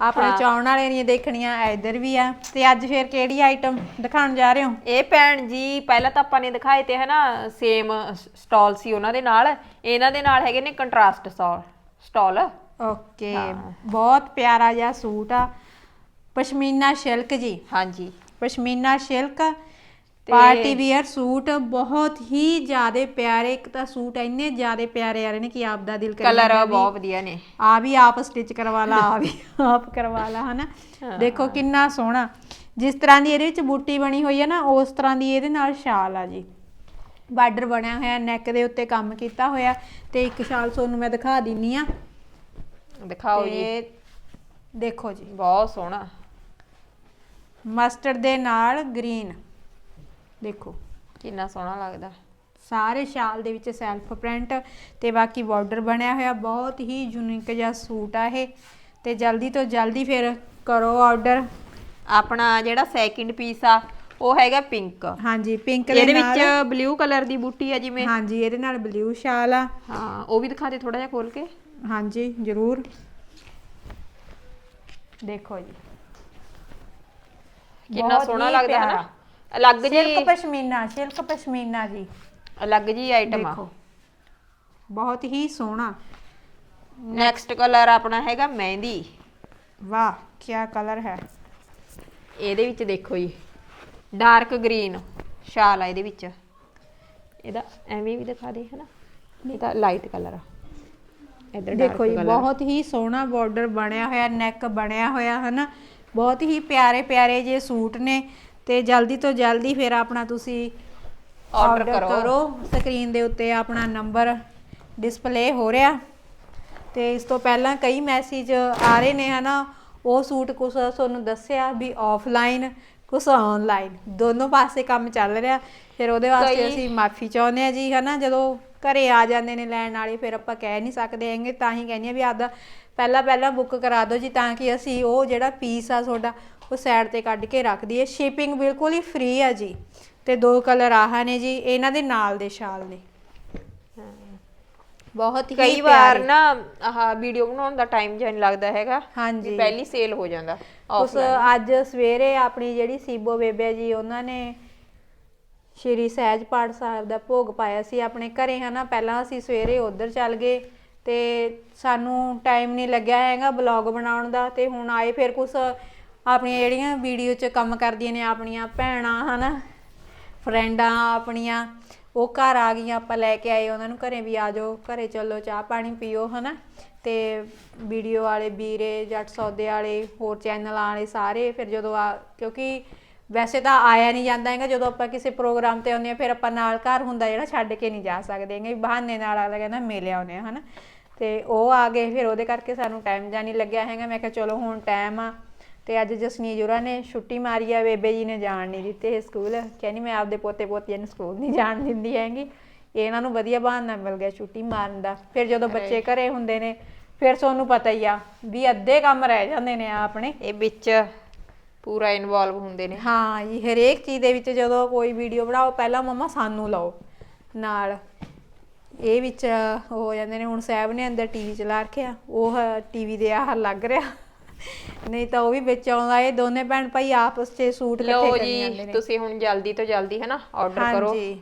ਆਪਣੇ ਚਾਉਣ ਵਾਲੇ ਨਹੀਂ ਦੇਖਣੀਆਂ ਇੱਧਰ ਵੀ ਆ। ਤੇ ਅੱਜ ਫੇਰ ਕਿਹੜੀ ਆਈਟਮ ਦਿਖਾਉਣ ਜਾ ਰਹੇ ਹੋ?
ਇਹ ਭੈਣ ਜੀ ਪਹਿਲਾਂ ਤਾਂ ਆਪਾਂ ਨੇ ਦਿਖਾਏ ਤੇ ਹਨਾ ਸੇਮ ਸਟਾਲ ਸੀ ਉਹਨਾਂ ਦੇ ਨਾਲ। ਇਹਨਾਂ ਦੇ ਨਾਲ ਹੈਗੇ ਨੇ ਕੰਟਰਾਸਟ ਸਟਾਲ
ਓਕੇ ਬਹੁਤ ਪਿਆਰਾ ਜਿਹਾ ਸੂਟ ਆ। ਪਸ਼ਮੀਨਾ ਸਿਲਕ ਜੀ।
ਹਾਂਜੀ।
Pashmina silk party wear suit ਬਹੁਤ ਹੀ ਜ਼ਿਆਦੇ ਪਿਆਰੇ ਇੱਕ ਤਾਂ ਸੂਟ ਇੰਨੇ ਜ਼ਿਆਦੇ ਪਿਆਰੇ ਆ ਰਹੇ ਨੇ ਕਿ ਆਪ ਦਾ ਦਿਲ ਕਰੀ
ਕਲਰ ਬਹੁਤ ਵਧੀਆ ਨੇ।
ਆ ਵੀ ਆਪ ਸਟਿਚ ਕਰਵਾ ਲਾ ਆ ਵੀ *laughs* ਆਪ ਕਰਵਾ ਲਾ ਹਨਾ? ਦੇਖੋ ਕਿੰਨਾ ਸੋਹਣਾ। ਜਿਸ ਤਰ੍ਹਾਂ ਦੀ ਇਹਦੇ ਵਿੱਚ ਬੂਟੀ ਬਣੀ ਹੋਈ ਹੈ ਨਾ ਉਸ ਤਰ੍ਹਾਂ ਦੀ ਇਹਦੇ ਨਾਲ ਸ਼ਾਲ ਆ ਜੀ। ਬਾਰਡਰ ਬਣਿਆ ਹੋਇਆ ਨੈਕ ਦੇ ਉੱਤੇ ਕੰਮ ਕੀਤਾ ਹੋਇਆ ਤੇ ਇੱਕ ਸ਼ਾਲ ਤੁਹਾਨੂੰ ਮੈਂ ਦਿਖਾ ਦਿੰਨੀ ਆ।
ਦਿਖਾਓ ਜੀ।
ਦੇਖੋ ਜੀ।
ਬਹੁਤ ਸੋਹਣਾ।
ਮਸਟਰਡ ਦੇ ਨਾਲ ਗ੍ਰੀਨ ਦੇਖੋ।
ਕਿੰਨਾ ਸੋਹਣਾ ਲੱਗਦਾ।
ਸਾਰੇ ਸ਼ਾਲ ਦੇ ਵਿੱਚ ਸੈਲਫ ਪ੍ਰਿੰਟ ਤੇ ਬਾਕੀ ਬਾਰਡਰ ਬਣਿਆ ਹੋਇਆ ਬਹੁਤ ਹੀ ਯੂਨੀਕ ਜਿਹਾ ਸੂਟ ਆ ਇਹ। ਤੇ ਜਲਦੀ ਤੋਂ ਜਲਦੀ ਫਿਰ ਕਰੋ ਆਰਡਰ
ਆਪਣਾ ਜਿਹੜਾ ਸੈਕਿੰਡ ਪੀਸ ਆ ਉਹ ਹੈਗਾ ਪਿੰਕ
ਹਾਂਜੀ ਪਿੰਕ ਦੇ
ਇਹਦੇ
ਨਾਲ।
ਵਿੱਚ ਬਲੂ ਕਲਰ ਦੀ ਬੂਟੀ ਆ ਜਿਵੇਂ।
ਹਾਂਜੀ ਇਹਦੇ ਨਾਲ ਬਲੂ ਸ਼ਾਲ ਆ।
ਹਾਂ ਉਹ ਵੀ ਦਿਖਾ ਦੇ ਥੋੜਾ ਜਿਹਾ ਖੋਲ ਕੇ।
ਹਾਂਜੀ ਜ਼ਰੂਰ। ਦੇਖੋ ਜੀ।
ਕਿੰਨਾ
ਬਹੁਤ
ਸੋਹਣਾ
ਹੀ
ਲੱਗਦਾ ਹੈ
ਪਿਆਰਾ।
ਅਲੱਗ ਜੀ
ਸਿਲਕ ਪਸ਼ਮੀਨਾ ਸਿਲਕ ਪਸ਼ਮੀਨਾ ਜੀ।
ਅਲੱਗ ਜੀ ਆਈਟਮ ਆ।
ਦੇਖੋ ਬਹੁਤ ਹੀ ਸੋਹਣਾ।
ਨੈਕਸਟ ਕਲਰ ਆਪਣਾ ਹੈਗਾ ਮਹਿੰਦੀ।
ਵਾਹ ਕੀ ਕਲਰ ਹੈ।
ਇਹਦੇ ਵਿੱਚ ਦੇਖੋ ਜੀ ਡਾਰਕ ਗ੍ਰੀਨ ਸ਼ਾਲ ਆ ਇਹਦੇ ਵਿੱਚ। ਇਹਦਾ ਐਵੇਂ ਵੀ ਦਿਖਾ ਦੇ ਹਨਾ? ਇਹ ਤਾਂ ਲਾਈਟ ਕਲਰ ਆ। ਇਧਰ
ਦੇਖੋ ਜੀ ਬਹੁਤ ਹੀ ਸੋਹਣਾ ਬਾਰਡਰ ਬਣਿਆ ਹੋਇਆ ਨੈਕ ਬਣਿਆ ਹੋਇਆ ਹਨਾ? ਬਹੁਤ ਹੀ ਪਿਆਰੇ ਪਿਆਰੇ ਜੇ ਸੂਟ ਨੇ। ਤੇ ਜਲਦੀ ਤੋਂ ਜਲਦੀ ਫਿਰ ਆਪਣਾ ਤੁਸੀਂ
order ਕਰੋ।
ਕਰੋ। ਸਕਰੀਨ ਦੇ ਉੱਤੇ ਆਪਣਾ ਨੰਬਰ ਡਿਸਪਲੇ ਹੋ ਰਿਹਾ। ਤੇ ਇਸ ਤੋਂ ਪਹਿਲਾਂ ਕਈ ਮੈਸੇਜ ਆ ਰਹੇ ਨੇ ਹਨਾ? ਉਹ ਸੂਟ ਕੁਛ ਤੁਹਾਨੂੰ ਦੱਸਿਆ ਵੀ ਆਫਲਾਈਨ ਕੁਛ ਆਨਲਾਈਨ ਦੋਨੋਂ ਪਾਸੇ ਕੰਮ ਚੱਲ ਰਿਹਾ। ਫਿਰ ਉਹਦੇ ਵਾਸਤੇ ਅਸੀਂ ਮਾਫੀ ਚਾਹੁੰਦੇ ਆ ਜੀ ਹਨਾ? ਜਦੋਂ ਘਰੇ ਆ ਜਾਂਦੇ ਨੇ ਲੈਣ ਵਾਲੇ ਫਿਰ ਆਪਾਂ ਕਹਿ ਨਹੀਂ ਸਕਦੇ ਹੈਗੇ। ਤਾਂ ਹੀ ਕਹਿੰਦੇ ਆ ਵੀ ਆਪਦਾ ਪਹਿਲਾਂ ਪਹਿਲਾਂ ਬੁੱਕ ਕਰਾ ਦਿਓ ਜੀ ਤਾਂ ਕਿ ਅਸੀਂ ਉਹ ਜਿਹੜਾ ਪੀਸ ਆ ਤੁਹਾਡਾ ਉਹ ਸਾਈਡ ਤੇ ਕੱਢ ਕੇ ਰੱਖ ਦਈਏ ਸ਼ਿਪਿੰਗ ਬਿਲਕੁਲ ਹੀ ਫ੍ਰੀ ਆ ਜੀ। ਤੇ ਦੋ ਕਲਰ ਆਹ ਨੇ ਜੀ ਇਹਨਾਂ ਦੇ ਨਾਲ ਦੇ ਸ਼ਾਲ ਨੇ ਬਹੁਤ ਹੀ
ਕਈ ਵਾਰ। ਨਾ ਆਹ ਵੀਡੀਓ ਬਣਾਉਣ ਦਾ ਟਾਈਮ ਜਿਹਾ ਨਹੀਂ ਲੱਗਦਾ ਹੈਗਾ
ਹਾਂਜੀ।
ਪਹਿਲੀ ਸੇਲ ਹੋ ਜਾਂਦਾ
ਉਸ ਅੱਜ ਸਵੇਰੇ ਆਪਣੀ ਜਿਹੜੀ ਸੀਬੋ ਬੇਬੇ ਜੀ ਉਹਨਾਂ ਨੇ ਸ਼੍ਰੀ ਸਹਿਜ ਪਾਠ ਸਾਹਿਬ ਦਾ ਭੋਗ ਪਾਇਆ ਸੀ। ਆਪਣੇ ਘਰੇ ਹਨਾ ਪਹਿਲਾਂ ਅਸੀਂ ਸਵੇਰੇ ਉਧਰ ਚੱਲ ਗਏ ਤੇ ਸਾਨੂੰ ਟਾਈਮ ਨਹੀਂ ਲੱਗਿਆ ਹੈਗਾ ਬਲੌਗ ਬਣਾਉਣ ਦਾ। ਤੇ ਹੁਣ ਆਏ ਫਿਰ ਕੁਛ ਆਪਣੀਆਂ ਜਿਹੜੀਆਂ ਵੀਡੀਓ 'ਚ ਕੰਮ ਕਰਦੀਆਂ ਨੇ ਆਪਣੀਆਂ ਭੈਣਾਂ, ਹਨਾ? ਫਰੈਂਡਾਂ ਆਪਣੀਆਂ, ਉਹ ਘਰ ਆ ਗਈਆਂ, ਆਪਾਂ ਲੈ ਕੇ ਆਏ, ਉਹਨਾਂ ਨੂੰ ਘਰੇ ਵੀ ਆ ਜਾਓ, ਘਰੇ ਚੱਲੋ, ਚਾਹ ਪਾਣੀ ਪੀਓ, ਹਨਾ? ਤੇ ਵੀਡੀਓ ਵਾਲੇ ਵੀਰੇ, ਜੱਟ ਸੌਦੇ ਵਾਲੇ, ਹੋਰ ਚੈਨਲਾਂ ਵਾਲੇ ਸਾਰੇ ਫਿਰ ਜਦੋਂ ਆ, ਕਿਉਂਕਿ ਵੈਸੇ ਤਾਂ ਆਇਆ ਨਹੀਂ ਜਾਂਦਾ ਹੈਗਾ, ਜਦੋਂ ਆਪਾਂ ਕਿਸੇ ਪ੍ਰੋਗਰਾਮ ਤੇ ਆਉਂਦੇ ਆ ਫਿਰ ਆਪਾਂ ਨਾਲ ਘਰ ਹੁੰਦਾ ਜਿਹੜਾ ਛੱਡ ਕੇ ਨਹੀਂ ਜਾ ਸਕਦੇ ਹੈਗੇ, ਵੀ ਬਹਾਨੇ ਨਾਲ ਅਗਲਾ ਕਹਿੰਦਾ ਮਿਲ ਆਉਂਦੇ ਆ ਹਨਾ? ਤੇ ਉਹ ਆ ਗਏ, ਫਿਰ ਉਹਦੇ ਕਰਕੇ ਸਾਨੂੰ ਟਾਈਮ ਜਾਂ ਨਹੀਂ ਲੱਗਿਆ ਹੈਗਾ, ਮੈਂ ਕਿਹਾ ਚਲੋ ਹੁਣ ਟਾਈਮ ਆ। ਤੇ ਅੱਜ ਜਸਨੀਤ ਜੁਰਾ ਨੇ ਛੁੱਟੀ ਮਾਰੀ ਆ ਬੇਬੇ ਜੀ ਨੇ ਜਾਣ ਨਹੀਂ ਦਿੱਤੇ ਇਹ ਸਕੂਲ। ਕਹਿੰਦੀ ਮੈਂ ਆਪਦੇ ਪੋਤੇ ਪੋਤੀਆਂ ਨੂੰ ਸਕੂਲ ਨਹੀਂ ਜਾਣ ਦਿੰਦੀ ਹੈਗੀ। ਇਹਨਾਂ ਨੂੰ ਵਧੀਆ ਬਹਾਨਾ ਮਿਲ ਗਿਆ ਛੁੱਟੀ ਮਾਰਨ ਦਾ। ਫਿਰ ਜਦੋਂ ਬੱਚੇ ਘਰੇ ਹੁੰਦੇ ਨੇ ਫਿਰ ਤੁਹਾਨੂੰ ਪਤਾ ਹੀ ਆ ਵੀ ਅੱਧੇ ਕੰਮ ਰਹਿ ਜਾਂਦੇ ਨੇ ਆਪਣੇ।
ਇਹ ਵਿੱਚ ਪੂਰਾ ਇਨਵੋਲਵ ਹੁੰਦੇ ਨੇ।
ਹਾਂ ਜੀ ਹਰੇਕ ਚੀਜ਼ ਦੇ ਵਿੱਚ ਜਦੋਂ ਕੋਈ ਵੀਡੀਓ ਬਣਾਓ ਪਹਿਲਾਂ ਮਮਾ ਸਾਨੂੰ ਲਾਓ ਨਾਲ। ਇਹ ਵਿੱਚ ਹੋ ਜਾਂਦੇ ਨੇ ਹੁਣ ਸਾਹਿਬ ਨੇ ਅੰਦਰ ਟੀਵੀ ਚਲਾ ਰੱਖਿਆ ਉਹ ਟੀਵੀ ਦੇ ਆਹ ਲੱਗ ਰਿਹਾ। ਨਹੀਂ ਤਾਂ ਉਹ ਵੀ ਵਿੱਚ ਆਉਂਦਾ ਇਹ ਦੋਨੇ ਭੈਣ ਭਾਈ ਆਪਸ 'ਚ ਸੂਟ ਇਕੱਠੇ
ਲਓ
ਕਰੀ ਜਾਂਦੇ
ਜੀ
ਨੇ।
ਤੁਸੀਂ ਹੁਣ ਜਲਦੀ ਤੋਂ ਜਲਦੀ ਹੈ ਨਾ ਆਰਡਰ ਕਰੋ।
ਹਾਂਜੀ।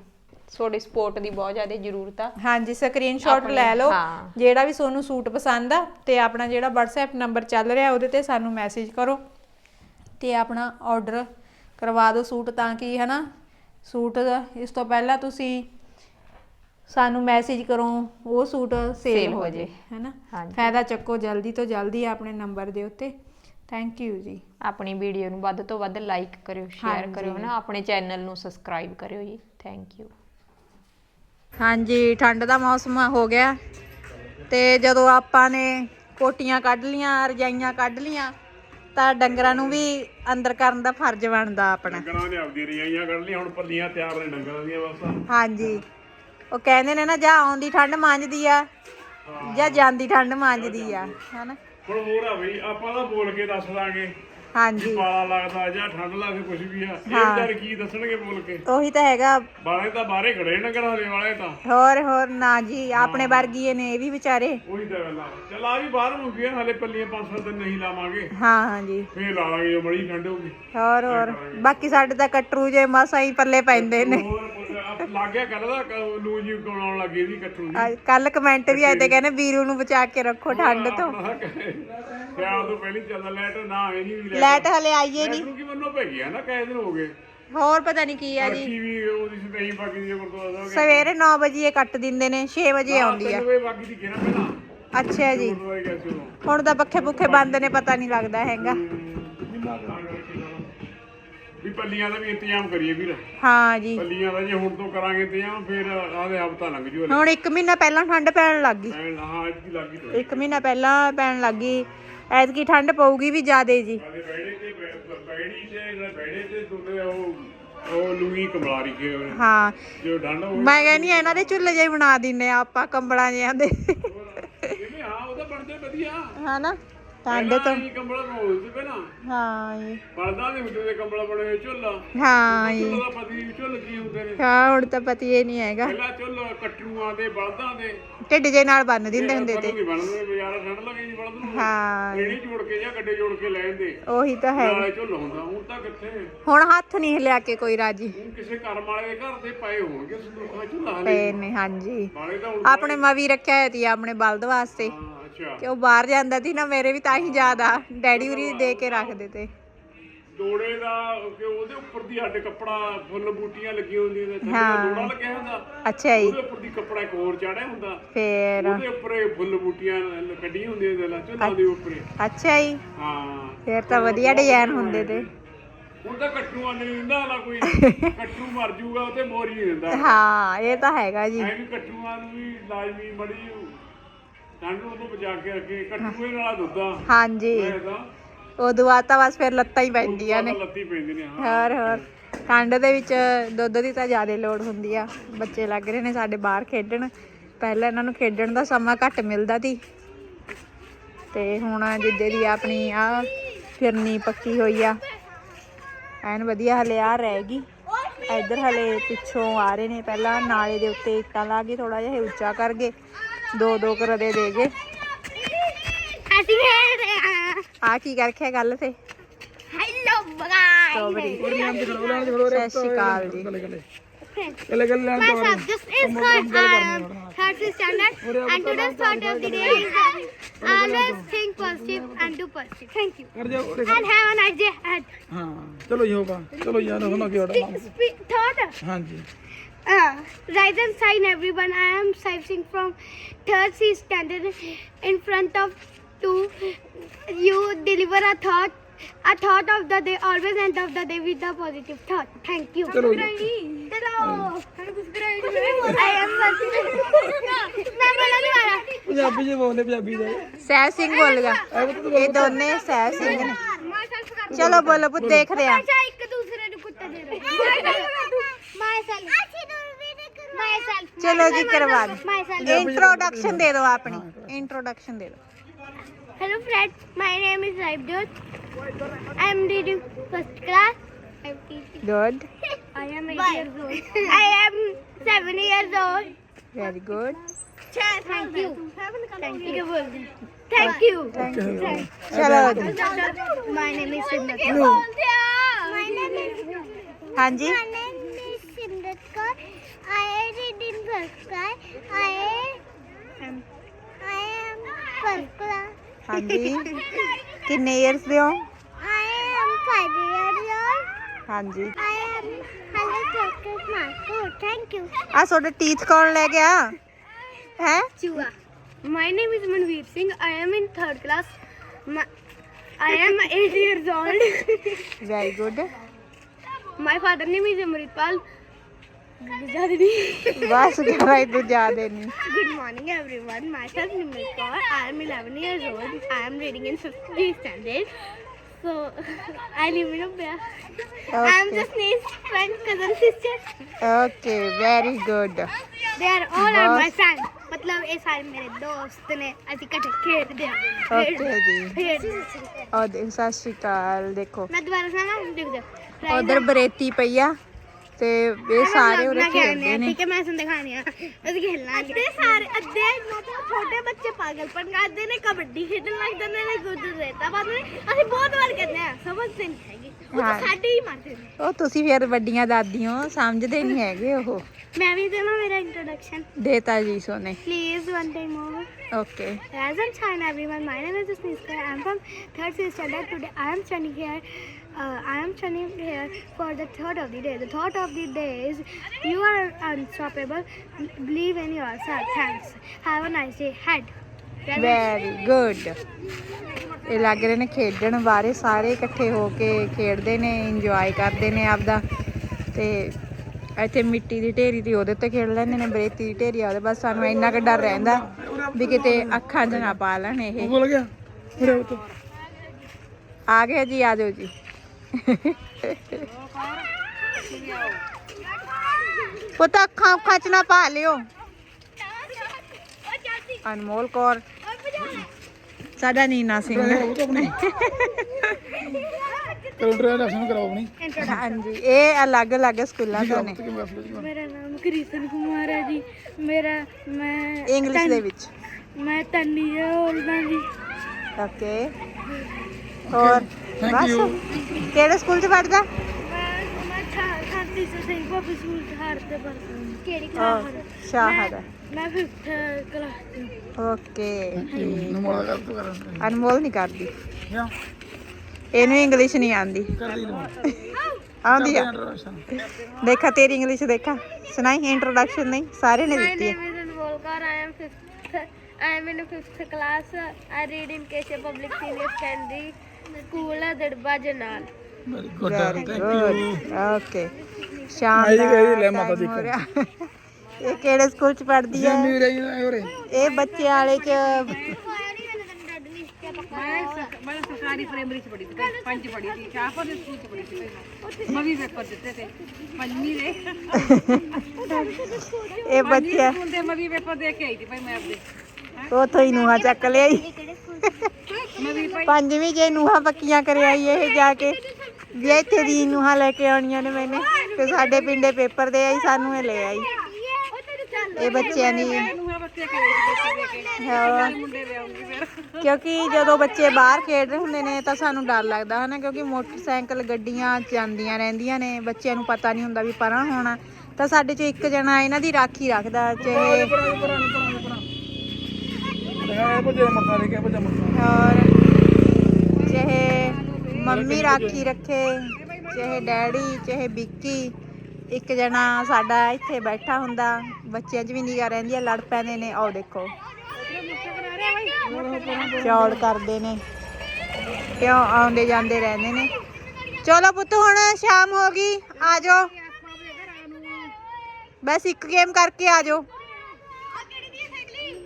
ਤੁਹਾਡੀ ਸਪੋਰਟ ਦੀ ਬਹੁਤ ਜ਼ਿਆਦਾ ਜ਼ਰੂਰਤ ਆ।
ਹਾਂਜੀ ਸਕਰੀਨਸ਼ਾਟ
ਆਪਣੇ-
ਲੈ ਲਓ।
ਹਾਂ।
ਜਿਹੜਾ ਵੀ ਤੁਹਾਨੂੰ ਸੂਟ ਪਸੰਦ ਆ ਤੇ ਆਪਣਾ ਜਿਹੜਾ WhatsApp ਨੰਬਰ ਚੱਲ ਰਿਹਾ ਉਹਦੇ ਤੇ ਸਾਨੂੰ ਮੈਸੇਜ ਕਰੋ ਤੇ ਆਪਣਾ ਆਰਡਰ ਕਰਵਾ ਦਿਓ ਸੂਟ ਤਾਂ ਕਿ ਹਨਾ ਸੂਟ ਦਾ ਇਸ ਤੋਂ ਪਹਿਲਾਂ ਤੁਸੀਂ ਸਾਨੂੰ ਮੈਸੇਜ ਕਰੋ ਉਹ ਸੂਟ ਸੇਲ ਹੋ ਜੇ। ਹੈਨਾ?
ਹਾਂਜੀ।
ਫਾਇਦਾ ਚੱਕੋ ਜਲਦੀ ਤੋਂ ਜਲਦੀ ਆਪਣੇ ਨੰਬਰ ਦੇ ਉੱਤੇ। ਥੈਂਕ ਯੂ ਜੀ।
ਆਪਣੀ ਵੀਡੀਓ ਨੂੰ ਵੱਧ ਤੋਂ ਵੱਧ ਲਾਈਕ ਕਰਿਓ ਸ਼ੇਅਰ
ਹਾਂਜੀ।
ਕਰਿਓ ਨਾ ਆਪਣੇ ਚੈਨਲ ਨੂੰ ਸਬਸਕ੍ਰਾਈਬ ਕਰਿਓ ਜੀ। ਥੈਂਕ ਯੂ
ਹਾਂਜੀ ਠੰਡ ਦਾ ਮੌਸਮ ਹੋ ਗਿਆ। ਤੇ ਜਦੋਂ ਆਪਾਂ ਨੇ ਕੋਟੀਆਂ ਕੱਢ ਲੀਆਂ ਰਜਾਈਆਂ ਕੱਢ ਲੀਆਂ ਤਾਂ ਡੰਗਰਾਂ ਨੂੰ ਵੀ ਅੰਦਰ ਕਰਨ ਦਾ ਫਰਜ਼ ਬਣਦਾ ਆਪਣਾ।
ਡੰਗਰਾਂ ਨੇ ਆਪਦੀ ਰਜਾਈਆਂ ਕੱਢ ਲਈਆਂ ਹੁਣ ਪੱਲੀਆਂ ਤਿਆਰ ਨੇ ਡੰਗਰਾਂ ਦੀਆਂ ਬਸ।
ਹਾਂਜੀ। ਉਹ ਕਹਿੰਦੇ ਨੇ ਨਾ ਜਾਂ ਆਉਂਦੀ ਠੰਡ ਮੰਜਦੀ ਆ ਜਾਂ ਜਾਂਦੀ ਠੰਡ ਮੰਜਦੀ ਆ ਹਨਾ?
ਹੁਣ ਹੋਰ ਆ ਬਈ ਆਪਾਂ ਤਾਂ ਬੋਲ ਕੇ ਦੱਸ ਦਾਂਗੇ
ਹਾਂਜੀ।
ਪਾਲਾ ਲੱਗਦਾ ਜਾਂ ਠੰਡ ਲੱਗਦੀ ਕੁਝ ਵੀ ਆ। ਇਹ
ਹਾਂ।
ਵਿਚਾਰੇ ਕੀ ਦੱਸਣਗੇ ਬੋਲ ਕੇ?
ਉਹੀ ਤਾਂ ਹੈਗਾ।
ਬਾਲੇ ਤਾਂ ਬਾਹਰੇ ਖੜੇ ਨੇ ਡੰਗਰਾਂ ਦੇ ਵਾਲੇ ਤਾਂ।
ਹੋਰ ਹੋਰ ਨਾ ਜੀ ਆਪਣੇ ਵਰਗੀਏ ਨੇ ਇਹ ਵੀ ਵਿਚਾਰੇ।
ਉਹੀ ਤਾਂ ਗੱਲ ਆ। ਚਲ ਆ ਵੀ ਬਾਹਰ ਹੋ ਗਿਆ ਹਲੇ ਪੱਲੀਆਂ ਪੰਜ ਸੱਤ ਦਿਨ ਨਹੀਂ ਲਾਵਾਂਗੇ।
ਹਾਂ ਹਾਂਜੀ
ਫੇਰ ਲਾ ਲਾਂਗੇ ਜੋ ਬੜੀ ਠੰਡ ਹੋਊਗੀ।
ਹੋਰ ਹੋਰ। ਬਾਕੀ ਸਾਡੇ ਤਾਂ ਕਟਰੂ ਜੇ ਮਸਾਂ ਹੀ ਪੱਲੇ ਪੈਂਦੇ ਨੇ।
ਹੋਰ। ਲੱਗ ਗਿਆ ਕੱਲ ਦਾ ਕ- ਲੂ ਜੀ ਆਉਣ ਲੱਗੀ ਸੀ ਕੱਟੂ ਦੀ
ਕੱਲ ਕਮੈਂਟ ਵੀ ਆਏ ਤੇ ਕਹਿੰਦੇ ਵੀਰੂ ਨੂੰ ਬਚਾ ਕੇ ਰੱਖੋ ਠੰਡ ਤੋਂ।
ਸਿਆਲ ਤੋਂ ਪਹਿਲੀ ਚੱਲਦਾ ਲੈਟ ਨਾ ਇਹ ਨਹੀਂ ਵੀ
ਲਾਈਟ ਹਲੇ ਆਈਏ ਨਹੀਂ
ਨੂੰ। ਕੀ ਮੰਨੋ ਪੈ ਗਿਆ ਨਾ ਕਈ ਦਿਨ ਹੋ ਗਏ।
ਹੋਰ ਪਤਾ ਨਹੀਂ ਕੀ ਆ ਜੀ।
ਬਾਕੀ ਵੀ ਉਹਦੀ ਸਪੇਈ ਬਾਕੀ ਦੀ ਗੁਰਦੁਆਰਾ ਸਾਹਿਬ
ਸਵੇਰੇ 9 ਵਜੇ ਇਹ ਕੱਟ ਦਿੰਦੇ ਨੇ 6 ਵਜੇ ਆਉਂਦੀ ਆ।
ਵੇ ਬਾਕੀ ਦੀ ਕਿਹੜਾ ਪਹਿਲਾਂ
ਅੱਛਾ ਜੀ।
ਗੁਰਦੁਆਰੇ ਸੀ
ਹੁਣ ਤਾਂ ਪੱਖੇ ਪੁੱਖੇ ਬੰਦ ਨੇ ਪਤਾ ਨਹੀਂ ਲੱਗਦਾ ਹੈਗਾ।
ਪੱਲੀਆਂ ਦਾ ਵੀ ਇੰਤਜ਼ਾਮ ਕਰੀਏ ਵੀਰ।
ਹਾਂ ਜੀ।
ਪੱਲੀਆਂ ਦਾ ਜੇ ਹੁਣ ਤੋਂ ਕਰਾਂਗੇ ਇੰਤਜ਼ਾਮ ਫਿਰ ਆਦੇ ਹਫਤਾ ਲੰਘ ਜੂ
ਹੁਣ 1 ਮਹੀਨਾ ਪਹਿਲਾਂ ਠੰਡ ਪੈਣ ਲੱਗ ਗਈ।
ਹਾਂ ਅੱਜ ਦੀ ਲੱਗੀ ਤੋਂ
1 ਮਹੀਨਾ ਪਹਿਲਾਂ ਪੈਣ ਲੱਗ ਗਈ। ਐਤਕੀ ਠੰਡ ਪਊਗੀ ਵੀ ਜ਼ਿਆਦੇ ਜੀ।
ਹਲੇ ਬੈੜੇ ਤੇ ਬੈ- ਬੈੜੀ ਤੇ ਜਿਹੜਾ ਬੈੜੇ ਤੇ ਦੋਨੇ ਉਹ ਉਹ ਲੂਈ ਕਮਲਾਰੀ ਕੇ।
ਹਾਂ।
ਜੋ ਠੰਡ ਹੋ
ਮੈਂ ਕਹਿੰਦੀ ਆ ਇਹਨਾਂ ਦੇ ਚੁੱਲ੍ਹੇ ਜਿਹੇ ਬਣਾ ਦਿੰਨੇ ਆ ਆਪਾਂ ਕੰਬਲਾਂ ਜਿਹਾਂ ਦੇ।
ਜਿਵੇਂ ਹਾਂ ਉਹਦਾ ਬਣਦੇ ਵਧੀਆ।
ਹਨਾ? ਠੰਡ
ਪਹਿਲਾਂ
ਤੋਂ
ਹੀ ਕੰਬਲ ਬਣਾਉਂਦੇ ਪਹਿਲਾਂ।
ਹਾਂ ਜੀ।
ਬਲਦਾਂ ਦੇ ਹੁੰਦੇ ਤੇ ਕੰਬਲ ਬਣੇ ਹੋਏ ਝੁੱਲ
ਹਾਂ ਜੀ।
ਝੁੱਲ ਦਾ ਪਤੀ ਝੁੱਲ ਕੀ ਹੁੰਦੇ ਨੇ?
ਹਾਂ ਹੁਣ ਤਾਂ ਪਤੀ ਇਹ ਨਹੀਂ ਹੈਗਾ।
ਪਹਿਲਾਂ ਝੁੱਲ ਕੱਟੂਆਂ ਦੇ ਬਲਦਾਂ ਦੇ।
ਢਿੱਡ ਜੇ ਨਾਲ ਬੰਨ ਦਿੰਦੇ ਹੁੰਦੇ ਤੇ।
ਨਹੀਂ ਬਣਦੇ ਬਾਜ਼ਾਰ ਠੰਡ ਲੱਗੇ ਜੀ ਬਲਦ ਨੂੰ।
ਹਾਂ
ਰੇੜੀ ਜੋੜ ਕੇ ਜਾਂ ਗੱਡੇ ਜੋੜ ਕੇ ਲੈ ਜਾਂਦੇ।
ਉਹੀ ਤਾਂ ਹੈ।
ਨਾਲੇ ਝੁੱਲ ਹੁੰਦਾ ਹੁਣ ਤਾਂ ਕਿੱਥੇ?
ਹੁਣ ਹੱਥ ਨਹੀਂ ਹਿਲਿਆ ਕੇ ਕੋਈ ਰਾਜੀ।
ਹੁਣ ਕਿਸੇ ਕਰਮ ਵਾਲੇ ਦੇ ਘਰ ਦੇ ਪਏ ਹੋਣਗੇ ਸੰਦੂਖਾਂ ਝੁੱਲਾ ਹਲੇ।
ਪਏ ਨੇ ਹਾਂਜੀ।
ਨਾਲੇ ਤਾਂ ਹੁਣ
ਆਪਣੇ ਮਵੀ ਰੱਖਿਆ ਹੋਇਆ ਸੀ ਆਪਣੇ ਬਲਦ ਵਾਸਤੇ।
ਹਾਂ, ਅੱਛਾ।
ਉਹ ਬਾਹਰ ਜਾਂਦਾ ਸੀ ਨਾ ਮੇਰੇ ਵੀ ਤਾਂ ਹੀ ਯਾਦ ਆ। ਡੈਡੀ ਉਰੀ ਦੇ ਕੇ ਰੱਖਦੇ ਤੇ
ਦੋੜੇ ਦਾ ਕਿ ਉਹਦੇ ਉੱਪਰ ਦੀ ਸਾਡੇ ਕੱਪੜਾ ਫੁੱਲ ਬੂਟੀਆਂ ਲੱਗੀਆਂ ਹੁੰਦੀਆਂ ਨੇ
ਹਾਂ।
ਦੋੜਾ ਲੱਗਿਆ ਹੁੰਦਾ।
ਅੱਛਾ ਜੀ।
ਉਹਦੇ ਉੱਪਰ ਦੀ ਕੱਪੜਾ ਇੱਕ ਹੋਰ ਚਾੜਿਆ ਹੁੰਦਾ।
ਫੇਰ।
ਉਹਦੇ ਉੱਪਰ ਇਹ ਫੁੱਲ ਬੂਟੀਆਂ ਲ- ਕੱਢੀਆਂ ਹੁੰਦੀਆਂ ਨੇ ਝੁੱਲਾਂ ਦੇ ਉੱਪਰ।
ਅੱਛਾ ਜੀ।
ਹਾਂ।
ਫੇਰ ਤਾਂ ਵਧੀਆ ਡਿਜ਼ਾਈਨ ਹੁੰਦੇ ਤੇ।
ਹੁਣ ਤਾਂ ਕੱਟੂ ਆਂਦੇ ਨਹੀਂ ਦਿੰਦਾ ਹਾਲਾ ਕੋਈ। *laughs* ਕੱਟੂ ਮਰ ਜੂਗਾ ਉਹ ਤੇ ਮੋਰੀ ਨਹੀਂ ਦਿੰਦਾ।
ਹਾਂ ਇਹ ਤਾਂ ਹੈਗਾ ਜੀ।
ਐ ਵੀ ਕੱਟੂਆਂ ਨੂੰ ਵੀ ਲਾਜ਼ਮੀ ਬੜੀ ਠੰਡ ਨੂੰ ਤੋਂ ਬਚਾ ਕੇ ਰੱਖੇ ਕੱਟੂਏ ਨਾਲ ਦੁੱਧਾ
ਹਾਂਜੀ। ਉਦੋਂ ਬਾਅਦ ਤਾਂ ਬਸ ਫਿਰ ਲੱਤਾਂ ਹੀ ਪੈਂਦੀਆਂ ਨੇ।
ਲੱਤੀ ਪੈਂਦੇ ਨੇ ਹਾਂ।
ਹੋਰ ਹੋਰ। ਠੰਡ ਦੇ ਵਿੱਚ ਦੁੱਧ ਦੀ ਤਾਂ ਜ਼ਿਆਦਾ ਲੋੜ ਹੁੰਦੀ ਆ। ਬੱਚੇ ਲੱਗ ਰਹੇ ਨੇ ਸਾਡੇ ਬਾਹਰ ਖੇਡਣ। ਪਹਿਲਾਂ ਇਹਨਾਂ ਨੂੰ ਖੇਡਣ ਦਾ ਸਮਾਂ ਘੱਟ ਮਿਲਦਾ ਸੀ। ਤੇ ਹੁਣ ਜਿੱਦੇ ਦੀ ਆਪਣੀ ਆ ਫਿਰਨੀ ਪੱਕੀ ਹੋਈ ਆ। ਐਨ ਵਧੀਆ ਹਲੇ ਆ ਰਹੇਗੀ ਇੱਧਰ ਹਲੇ ਪਿੱਛੋਂ ਆ ਰਹੇ ਨੇ। ਪਹਿਲਾਂ ਨਾਲੇ ਦੇ ਉੱਤੇ ਇੱਟਾਂ ਲਾ ਕੇ ਥੋੜਾ ਜਿਹਾ ਇਹ ਉੱਚਾ ਕਰ ਗਏ। ਦੋ ਦੋ ਕਰਦੇ ਦੇ ਗਏ
ਅਸੀਂ ਖੇਡ ਰਹੇ ਹਾਂ
ਆ ਕੀ ਕਰਕੇ ਗੱਲ ਤੇ
ਹੈਲੋ ਬਗਾਈ
ਸਟ੍ਰਾਬੇਰੀ ਸਤਿ ਸ਼੍ਰੀ ਅਕਾਲ ਜੀ
My subject is called um, third standard and today's thought of the day is that always think positive and do positive. Thank you.
ਕਰ ਜਾ ਉਰੇ
And have a nice day ahead.
ਹਾਂ ਚਲੋ ਜੀ ਹੋਗਾ ਚਲੋ ਯਾਰ ਹੁਣ ਕੀ ਆਰਡਰ
Speak, speak thought.
ਹਾਂਜੀ
Uh, rise and sign everyone. I am Saif Singh from third C standard. In front of two, you deliver a thought. A thought of the day, always end of the day with a positive thought. Thank you.
ਚਲੋ ਜੀ।
Hello. I am Vasudha. ਮੈਂ ਬੋਲਣ ਵਾਲਾ।
ਪੰਜਾਬੀ ਜੇ ਬੋਲਦੇ ਪੰਜਾਬੀ ਦਾ
ਸਹਿ ਸਿੰਘ ਬੋਲ ਗਿਆ ਐ ਬਤ ਇਹ ਦੋਨੇ ਸਹਿ ਸਿੰਘ ਨੇ ਮਾਸ਼ਾਅੱਲਾ ਚਲੋ ਬੋਲੋ ਪੁੱਤ ਦੇਖਦੇ ਆ
ਇੱਕ ਦੂਸਰੇ ਨੂੰ ਕੁੱਤੇ ਦੇ ਰਹੇ
ਚਲੋ ਜੀ ਕਰਵਾ ਦੇ ਇੰਟਰੋਡਕਸ਼ਨ ਦੇ ਦਿਓ ਆਪਣੀ ਇੰਟਰੋਡਕਸ਼ਨ ਦੇ ਦਿਓ
my name is Raibjot. I am reading first class. I am teaching.
Good
I am 8 years old. I am 7 years old.
Very good
Thank you. Thank you. Thank you.
ਚਲੋ ਜੀ
Simrat. My name is
ਹਾਂਜੀ
My name is Simrat Kaur. I read in first class. I am I am first class.
ਹਾਂਜੀ ਕਿੰਨੇ years ਦੇ ਹੋ
I am five years old.
ਹਾਂਜੀ
I am hello chocolate Marco. Thank you.
ਆ ਤੁਹਾਡੇ teeth ਕੌਣ ਲੈ ਗਿਆ ਹੈ
Chua. My name is Manveer Singh. I am in third class. My, I am eight years old.
Very good
My father name is Amritpal. Jadini.
ਬਸ ਕਰਾ ਇਹ ਜ਼ਿਆਦਾ ਨਹੀਂ
Good morning, everyone. Myself Nimrit Kaur. I am 11 years old. I am reading in 5th standard. So, I live in Ubbia. I am
Okay.
niece, friend, cousin, sister.
Okay very good
They are all are my friends. ਮਤਲਬ ਇਹ ਸਾਰੇ ਮੇਰੇ ਦੋਸਤ ਨੇ ਅਸੀਂ ਇਕੱਠੇ ਖੇਡਦੇ ਹਾਂ
ਓਕੇ ਜੀ
ਖੇਡਦੇ
ਉਹ ਦੇਖ ਸਤਿ ਸ਼੍ਰੀ ਅਕਾਲ ਦੇਖੋ
ਮੈਂ ਦੁਬਾਰਾ ਸੁਣਾ ਦੇਖ ਜਾ
ਉਧਰ ਬਰੇਤੀ ਪਈ ਆ ਤੇ ਇਹ ਸਾਰੇ ਉਰੇ ਖੇਡਦੇ ਨੇ
ਠੀਕ ਹੈ ਮੈਂ ਤੁਹਾਨੂੰ ਦਿਖਾਣੀ ਆ ਅਸੀਂ ਖੇਲਣਾ ਅੱਧੇ ਸਾਰੇ ਅੱਧੇ ਮਤਲਬ ਛੋਟੇ ਬੱਚੇ ਪਾਗਲਪਨ ਕਰਦੇ ਨੇ ਕਬੱਡੀ ਖੇਡਣ ਲੱਗ ਜਾਂਦੇ ਨੇ ਗੁੱਦ ਰੇਤਾ ਪਾਉਂਦੇ ਨੇ ਅਸੀਂ ਬਹੁਤ ਵਾਰ ਕਹਿੰਦੇ ਆ ਸਮਝਦੇ ਨਹੀਂ ਹੈਗੇ ਉਹ ਤਾਂ। ਸਾਡੇ ਹੀ ਮਾਰਦੇ ਨੇ
ਉਹ ਤੁਸੀਂ ਫਿਰ ਵੱਡੀਆਂ ਦਾਦੀਆਂ ਸਮਝਦੇ ਨਹੀਂ ਹੈਗੇ ਉਹ
ਮੈਂ ਵੀ ਦੇਵਾਂ ਮੇਰਾ ਇੰਟਰੋਡਕਸ਼ਨ
ਦੇਤਾ ਜੀ ਸੋਨੇ
please one time over
okay
everyone. My name is Sneezka. I am from third C standard. Today, I am standing here. Uh, I am standing here for the thought of the day. The thought of the day is, you are unstoppable. Believe in yourself. Thanks. Have a nice day. Head.
Very good ਇਹ ਲੱਗ ਰਹੇ ਨੇ ਖੇਡਣ ਬਾਰੇ ਸਾਰੇ ਇਕੱਠੇ ਹੋ ਕੇ ਖੇਡਦੇ ਨੇ ਇੰਜੋਏ ਕਰਦੇ ਨੇ ਆਪਦਾ ਤੇ ਇੱਥੇ ਮਿੱਟੀ ਦੀ ਢੇਰੀ ਦੀ ਉਹਦੇ ਤੇ ਖੇਡ ਲੈਂਦੇ ਨੇ ਬਰੇਤੀ ਦੀ ਢੇਰੀ ਆ ਉਹਦੇ ਬਸ ਸਾਨੂੰ ਇੰਨਾ ਕੁ ਡਰ ਰਹਿੰਦਾ ਵੀ ਕਿਤੇ ਅੱਖਾਂ 'ਚ ਨਾ ਪਾ ਲੈਣ ਇਹ
ਬੋਲ ਗਿਆ ਉੱਤੇ
ਆ ਗਏ ਜੀ ਆ ਜਾਓ ਜੀ ਪੁੱਤ ਅੱਖਾਂ ਅੱਖਾਂ 'ਚ ਨਾ ਪਾ ਲਿਓ। ਅਨਮੋਲ ਕੌਰ। ਸਾਡਾ ਨੀਨਾ ਸਿੰਘ
ਕਾਊਂਟਰ ਰਸਮ ਕਰਾਓ ਆਪਣੀ।
ਹਾਂਜੀ ਇਹ ਅਲੱਗ-ਅਲੱਗ ਸਕੂਲਾਂ ਤੋਂ ਨੇ।
ਮੇਰਾ ਨਾਮ ਕ੍ਰਿਸ਼ਨ ਕੁਮਾਰ ਹੈ ਜੀ। ਮੇਰਾ ਮੈਂ
ਇੰਗਲਿਸ਼ ਦੇ ਵਿੱਚ।
ਮੈਂ ਤੰਨੀ ਬੋਲਦਾ ਜੀ।
ਓਕੇ ਹੋਰ ਬਸ।
you.
ਕਿਹੜੇ ਸਕੂਲ 'ਚ ਪੜਦਾ
ਮੈਂ ਮੈਂ ਖਾਂਤੀ ਸਿੰਘ ਪਬਲਿਕ ਸਕੂਲ ਹਾਰ ਤੇ ਪੜ੍ਹਦਾ ਕਿਹੜੀ
ਸ਼ਾਹਦ
ਮੈਂ 5th ਕਲਾਸ
ਓਕੇ।
ਨਮੋੜਾ ਕਰ ਤੂੰ ਕਰ
ਅਨਮੋਲ ਨਹੀਂ ਕਰਦੀ। ਇਹਨੂੰ ਇੰਗਲਿਸ਼ ਨਹੀਂ
ਨੂੰ
ਆਉਂਦੀ ਆ। ਦੇਖਾ ਤੇਰੀ ਇੰਗਲਿਸ਼ ਦੇਖਾ। ਸੁਣਾਈ ਇੰਟਰੋਡਕਸ਼ਨ ਨਹੀਂ ਸਾਰੇ ਨੇ ਦਿੱਤੀ ਹੈ.
I am in fifth class. I read in Kesha Public Senior Secondary
very good thank you
okay ਸ਼ਾਮ ਦਾ
ਲੈ ਮਾਤਾ।
ਇਹ ਕਿਹੜੇ ਸਕੂਲ ਚ ਪੜ੍ਹਦੀ ਹੈ?
ਜੰਮੀ ਰਹੀ ਨਾ ਹੋਰੇ।
ਇਹ ਬੱਚੇ ਵਾਲੇ ਚ
ਮੈਂ ਸਰਕਾਰੀ ਪ੍ਰਾਇਮਰੀ ਚ ਪੜ੍ਹੀ ਸੀ ਪੰਜ ਪੜ੍ਹੀ ਸੀ ਸ਼ਾਹਪੁਰ ਦੇ ਸਕੂਲ ਚ ਪੜ੍ਹੀ ਸੀ ਪਹਿਲਾਂ। ਮੈਂ ਵੀ ਪੇਪਰ ਦਿੱਤੇ ਤੇ ਪੰਜਵੀਂ ਦੇ।
ਇਹ ਬੱਚੇ
ਸਕੂਲ ਦੇ ਮੈਂ ਵੀ ਪੇਪਰ ਦੇ ਕੇ ਆਈ ਸੀ ਭਾਈ ਮੈਂ ਆਪਦੇ।
ਉਥੋਂ ਹੀ ਨੂਹਾ ਚੱਕ ਲਿਆਈ। ਪੰਜਵੀਂ ਜੇ ਨੂਹਾ ਪੱਕੀਆਂ ਕਰ ਇਹ ਜਾ ਕੇ, ਵੀ ਇੱਥੇ ਦੀ ਨੂਹਾ ਲੈ ਕੇ ਆਉਣੀਆਂ ਨੇ ਮੈਨੇ, ਤੇ ਸਾਡੇ ਪਿੰਡੇ ਪੇਪਰ ਦੇ ਆਈ, ਸਾਨੂੰ ਇਹ ਲੈ ਆਈ ਇਹ ਬੱਚਿਆਂ ਦੀ ਹਾਂ। ਕਿਉਂਕਿ ਜਦੋਂ ਬੱਚੇ ਬਾਹਰ ਖੇਡ ਰਹੇ ਹੁੰਦੇ ਨੇ, ਤਾਂ ਸਾਨੂੰ ਡਰ ਲੱਗਦਾ ਹਨਾ, ਕਿਉਂਕਿ ਮੋਟਰਸਾਈਕਲ ਗੱਡੀਆਂ ਜਾਂਦੀਆਂ ਰਹਿੰਦੀਆਂ ਨੇ, ਬੱਚਿਆਂ ਨੂੰ ਪਤਾ ਨਹੀਂ ਹੁੰਦਾ ਵੀ ਪਰਾਂ ਹੋਣਾ ਤਾਂ ਸਾਡੇ ਚੋਂ ਇੱਕ ਜਣਾ ਇਹਨਾਂ ਦੀ ਰਾਖੀ ਰੱਖਦਾ, ਚਾਹੇ
ਇਹ
ਚਾਹੇ ਮੰਮੀ ਰਾਖੀ ਰੱਖੇ ਚਾਹੇ ਡੈਡੀ ਚਾਹੇ ਵਿੱਕੀ, ਇੱਕ ਜਣਾ ਸਾਡਾ ਇੱਥੇ ਬੈਠਾ ਹੁੰਦਾ, ਬੱਚਿਆਂ 'ਚ ਵੀ ਨਿਗਾ ਰਹਿੰਦੀ ਆ, ਲੜ ਪੈਂਦੇ ਨੇ, ਆਓ ਦੇਖੋ। ਚੌੜ ਕਰਦੇ ਨੇ, ਕਿਉਂ ਆਉਂਦੇ ਜਾਂਦੇ ਰਹਿੰਦੇ ਨੇ। ਚਲੋ ਪੁੱਤ, ਹੁਣ ਸ਼ਾਮ ਹੋ ਗਈ, ਆ ਜਾਓ। ਬਸ ਇੱਕ ਗੇਮ ਕਰਕੇ ਆ ਜਾਓ।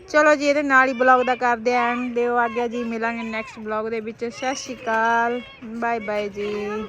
ਚਲੋ ਜੀ, ਇਹਦੇ ਨਾਲ ਹੀ ਬਲੌਗ ਦਾ ਕਰਦੇ ਆਂ। ਦਿਓ ਆਗਿਆ ਜੀ, ਮਿਲਾਂਗੇ ਨੈਕਸਟ ਬਲੌਗ ਦੇ ਵਿੱਚ। ਸਤਿ ਸ਼੍ਰੀ ਅਕਾਲ। ਬਾਏ ਬਾਏ ਜੀ।